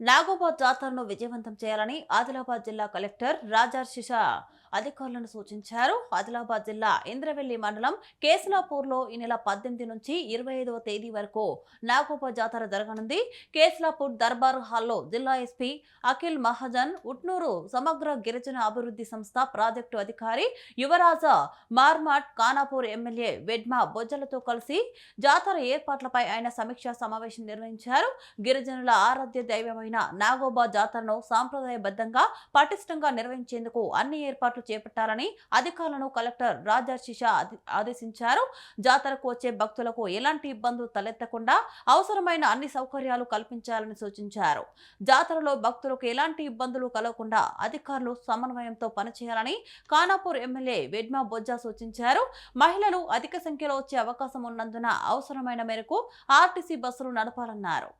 నాగోబాద్ జాతరను విజయవంతం చేయాలని ఆదిలాబాద్ జిల్లా కలెక్టర్ రాజర్షిష అధికారులను సూచించారు. ఆదిలాబాద్ జిల్లా ఇంద్రవెల్లి మండలం కేసులాపూర్లో ఈ నెల పద్దెనిమిది నుంచి ఇరవై ఐదవ తేదీ వరకు నాగోప జాతర జరగనుంది. కేసులాపూర్ దర్బార్ హాల్లో జిల్లా ఎస్పీ అఖిల్ మహాజన్ ఉట్నూరు సమగ్ర గిరిజన అభివృద్ధి సంస్థ ప్రాజెక్టు అధికారి యువరాజ మార్మాట్ ఖానాపూర్ ఎమ్మెల్యే వెడ్మా బొజ్జలతో కలిసి జాతర ఏర్పాట్లపై ఆయన సమీక్షా సమావేశం నిర్వహించారు. గిరిజనుల ఆరాధ్య దైవమైన నాగోబా జాతరను సాంప్రదాయబద్ధంగా పటిష్టంగా నిర్వహించేందుకు అన్ని ఏర్పాట్లు చేపట్టాలని అధికారులను కలెక్టర్ రాజర్షిష ఆదేశించారు. జాతరకు వచ్చే భక్తులకు ఎలాంటి ఇబ్బందులు తలెత్తకుండా అవసరమైన అన్ని సౌకర్యాలు కల్పించాలని సూచించారు. జాతరలో భక్తులకు ఎలాంటి ఇబ్బందులు కలగకుండా అధికారులు సమన్వయంతో పనిచేయాలని ఖానాపూర్ ఎమ్మెల్యే వెడ్మా బొజ్జా సూచించారు. మహిళలు అధిక సంఖ్యలో వచ్చే అవకాశం ఉన్నందున అవసరమైన మేరకు ఆర్టీసీ బస్సులు నడపాలన్నారు.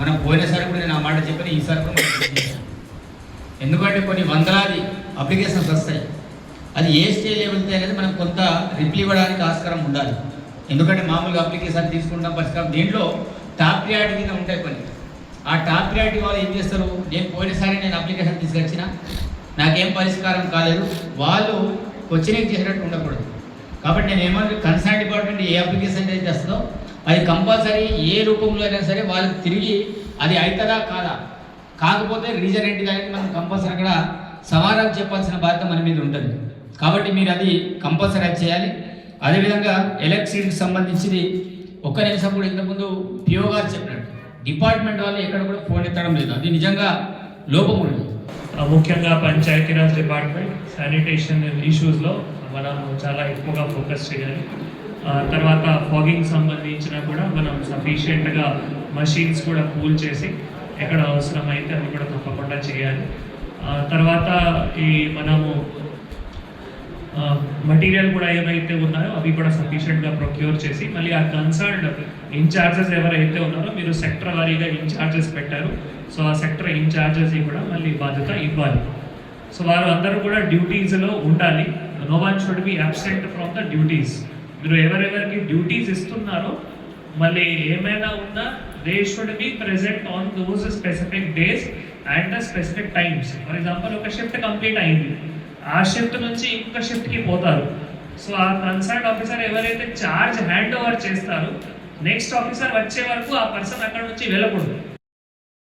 మనం పోయినసారి కూడా మాట చెప్పిన ఈసారి కూడా ఎందుకంటే కొన్ని వందలాది అప్లికేషన్స్ వస్తాయి. అది ఏ స్టేజ్ వెళ్తే అనేది మనం కొంత రిప్లై ఇవ్వడానికి ఆస్కారం ఉండాలి. ఎందుకంటే మామూలుగా అప్లికేషన్ తీసుకుంటాం పరిష్కారం దీంట్లో టాప్ ప్రియారిటీ కింద ఉంటాయి కొన్ని. ఆ టాప్ ప్రియారిటీ వాళ్ళు ఏం చేస్తారు? నేను పోయినసారి నేను అప్లికేషన్ తీసుకొచ్చిన నాకేం పరిష్కారం కాలేదు. వాళ్ళు క్వశ్చనింగ్ చేసినట్టు ఉండకూడదు. కాబట్టి నేను ఏమన్నా కన్సర్న్ డిపార్ట్మెంట్ ఏ అప్లికేషన్ అయితే చేస్తుందో అది కంపల్సరీ ఏ రూపంలో అయినా సరే వాళ్ళకి తిరిగి అది అవుతుందా కాదా? కాకపోతే రీజన్ ఏంటి అనేది మనం కంపల్సరీ అక్కడ సమాధానం చెప్పాల్సిన బాధ్యత మన మీద ఉంటుంది. కాబట్టి మీరు అది కంపల్సరీ చేయాలి. అదేవిధంగా ఎలక్ట్రిసిటీకి సంబంధించింది ఒక్క నిమిషం కూడా ఇంతకుముందు పిఓ గారు చెప్పినట్టు డిపార్ట్మెంట్ వాళ్ళు ఎక్కడ కూడా ఫోన్ ఎత్తడం లేదు. అది నిజంగా లోపం ఉంది ముఖ్యంగా పంచాయతీరాజ్ డిపార్ట్మెంట్ శానిటేషన్ ఇష్యూస్లో మనం చాలా ఎక్కువగా ఫోకస్ చేయాలి. తర్వాత ఫాగింగ్ సంబంధించిన కూడా మనం సఫిషియెంట్గా మషీన్స్ కూడా కూల్ చేసి ఎక్కడ అవసరమైతే అవి కూడా తప్పకుండా చేయాలి. తర్వాత ఈ మనము మటీరియల్ కూడా ఏమైతే ఉన్నాయో అవి కూడా సఫిషియెంట్గా ప్రొక్యూర్ చేసి మళ్ళీ ఆ కన్సర్న్డ్ ఇన్ఛార్జెస్ ఎవరైతే ఉన్నారో మీరు సెక్టర్ వారీగా ఇన్ఛార్జెస్ పెట్టారు. సో ఆ సెక్టర్ ఇన్ఛార్జెస్ కూడా మళ్ళీ బాధ్యత ఇవ్వాలి. సో వారు అందరూ కూడా డ్యూటీస్లో ఉండాలి. No one should be absent from the duties మీరు ఎవరెవరికి డ్యూటీస్ ఇస్తున్నారో మళ్ళీ ఏమైనా ఉన్నా they should be present on those specific days and the specific times for example ఒక షిఫ్ట్ కంప్లీట్ అయింది. ఆ షిఫ్ట్ నుంచి ఇంకొక షిఫ్ట్కి పోతారు. సో ఆ కన్సర్న్ ఆఫీసర్ ఎవరైతే చార్జ్ హ్యాండ్ ఓవర్ చేస్తారో నెక్స్ట్ ఆఫీసర్ వచ్చే వరకు ఆ పర్సన్ అక్కడ నుంచి వెళ్ళకూడదు.